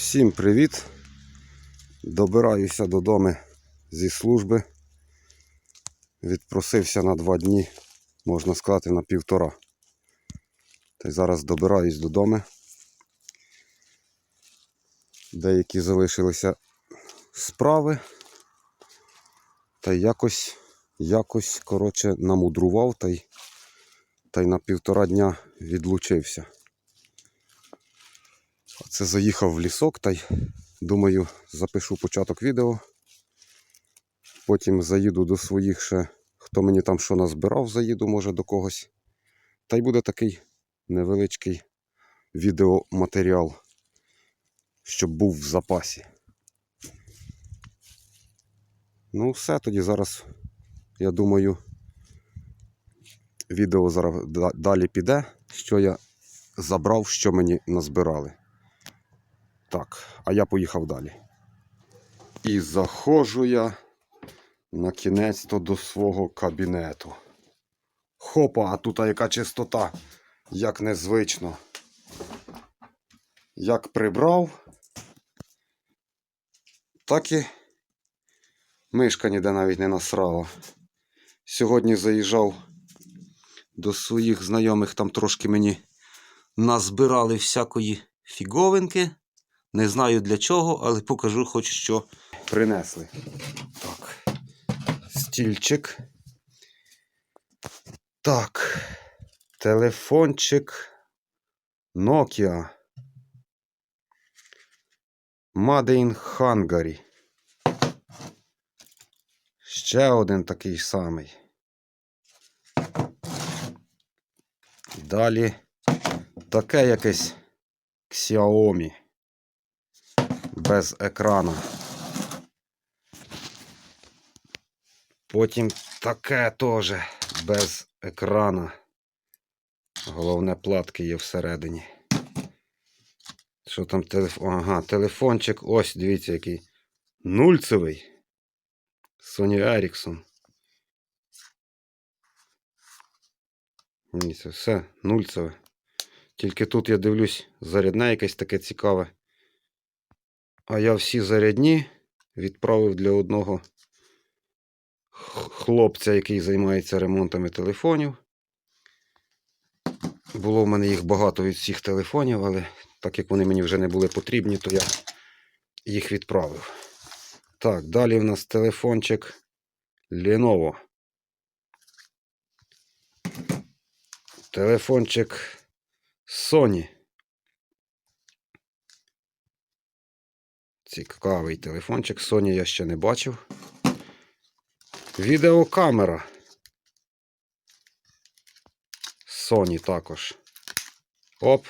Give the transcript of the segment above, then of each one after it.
Всім привіт! Добираюся додому зі служби. Відпросився на два дні, можна сказати, на півтора. Та й зараз добираюсь додому. Деякі залишилися справи. Та якось, якось, коротше, намудрував та й, та й на півтора дня відлучився. Це заїхав в лісок та й думаю, запишу початок відео. Потім заїду до своїх ще, хто мені там що назбирав, заїду, може до когось. Та й буде такий невеличкий відеоматеріал, щоб був в запасі. Ну, все, тоді зараз, я думаю, відео зараз далі піде, що я забрав, що мені назбирали. Так, а я поїхав далі. І заходжу я на кінець-то до свого кабінету. Хопа, а тут яка чистота, як незвично. Як прибрав, так і мишка ніде навіть не насрала. Сьогодні заїжджав до своїх знайомих, там трошки мені назбирали всякої фіговинки. Не знаю для чого, але покажу хоч що принесли. Так. Стільчик. Так. Телефончик Nokia. Made in Hungary. Ще один такий самий. Далі таке якесь Xiaomi без екрану. Потім таке теж без екрана. Головне, платки є всередині. Що там телефон? Ага, телефончик. Ось, дивіться, який нульцевий. Sony Ericsson. Ні, це все нульцеве. Тільки тут я дивлюсь, зарядне якесь таке цікаве. А я всі зарядні відправив для одного хлопця, який займається ремонтами телефонів. Було в мене їх багато від всіх телефонів, але так як вони мені вже не були потрібні, то я їх відправив. Так, далі в нас телефончик Lenovo. Телефончик Sony. Цікавий телефончик. Sony я ще не бачив. Відеокамера. Sony також. Оп.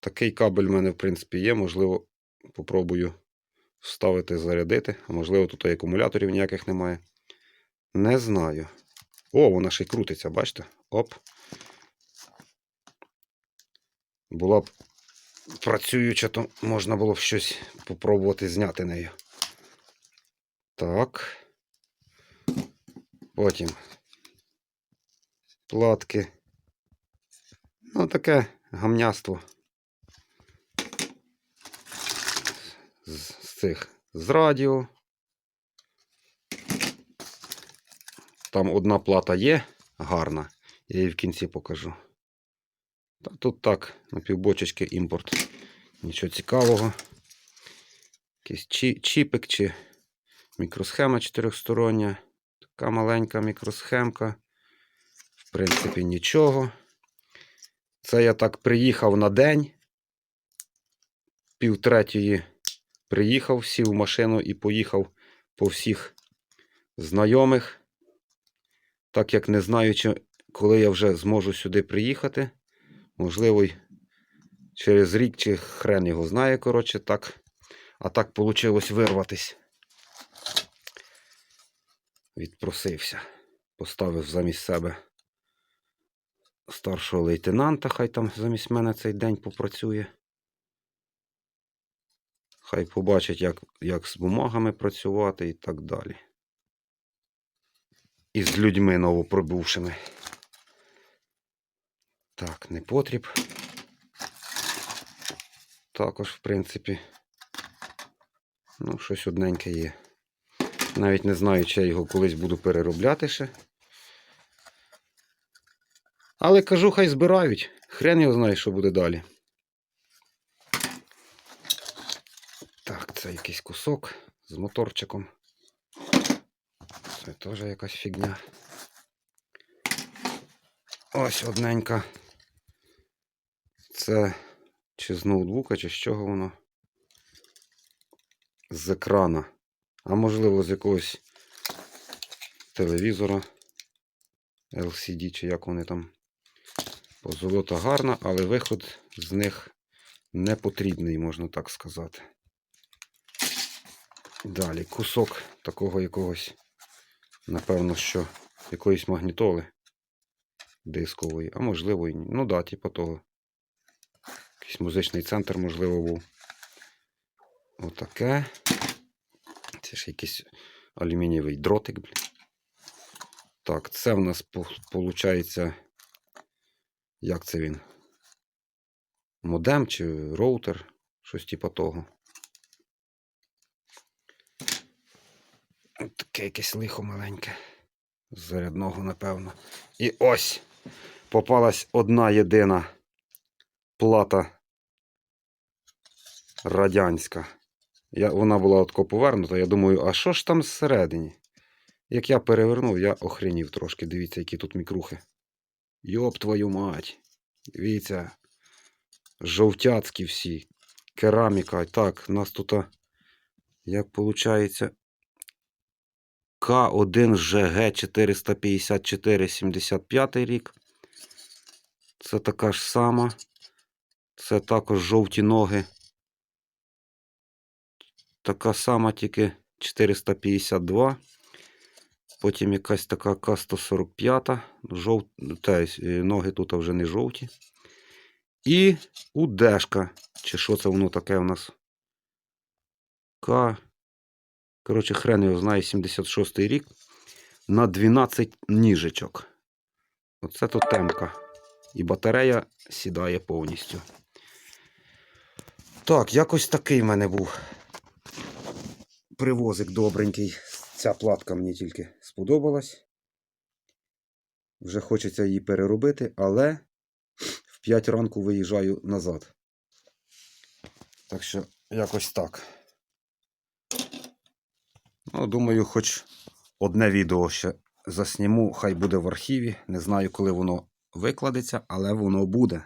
Такий кабель в мене, в принципі, є. Можливо, попробую вставити, зарядити. А можливо, тут і акумуляторів ніяких немає. Не знаю. О, вона ще й крутиться, бачите? Оп. Була б працююча, то можна було б щось попробувати зняти нею. Так. Потім платки. Ну, таке гамняство. З, з цих з радіо. Там одна плата є гарна, я її в кінці покажу. Та тут так, на півбочечки імпорт. Нічого цікавого. Якийсь чі- чіпик чи мікросхема чотирьохстороння. Така маленька мікросхемка. В принципі, нічого. Це я так приїхав на день. Півтретьої приїхав, сів в машину і поїхав по всіх знайомих. Так як не знаючи, коли я вже зможу сюди приїхати. Можливо, через рік чи хрен його знає, коротше, так. А так вийшло вирватись. Відпросився. Поставив замість себе старшого лейтенанта, хай там замість мене цей день попрацює. Хай побачить, як, як з бумагами працювати і так далі. І з людьми новоприбувшими. Так, не потріб. також, в принципі, ну, щось одненьке є. Навіть не знаю, чи я його колись буду переробляти ще. Але кажу, хай збирають. Хрен його знає, що буде далі. Так, це якийсь кусок з моторчиком. Це теж якась фігня. Ось одненька. Це чи з ноутбука, чи з чого воно? З екрана. А можливо, з якогось телевізора. LCD, чи як вони там. Позолота гарна, але виход з них не потрібний, можна так сказати. Далі кусок такого якогось, напевно, що якоїсь магнітоли дискової, а можливо і. Ну да, типу того. Якийсь музичний центр, можливо, був. Отаке. Це ж якийсь алюмінієвий дротик, блін. Так, це в нас виходить. Як це він? Модем чи роутер? Щось типу того. Таке якесь лихо маленьке. З зарядного, напевно. І ось попалась одна єдина плата радянська. Я, вона була отко повернута. Я думаю, а що ж там зсередині? Як я перевернув, я охренів трошки. Дивіться, які тут мікрухи. Йоп твою мать. Дивіться. Жовтяцькі всі. Кераміка. Так, у нас тут, як виходить, К1ЖГ 454 75 рік. Це така ж сама. Це також жовті ноги. Така сама, тільки 452. Потім якась така К145. Жов... Е, ноги тут вже не жовті. І удешка. Чи що це воно таке у нас? К. Коротше, хрен його знає, 76-й рік. На 12 ніжечок. Оце то темка. І батарея сідає повністю. Так, якось такий в мене був привозик добренький. Ця платка мені тільки сподобалась. Вже хочеться її переробити, але в 5 ранку виїжджаю назад. Так що, якось так. Ну, думаю, хоч одне відео ще засніму, хай буде в архіві. Не знаю, коли воно викладеться, але воно буде.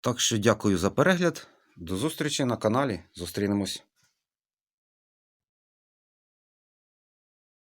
Так що дякую за перегляд. До зустрічі на каналі. Зустрінемось.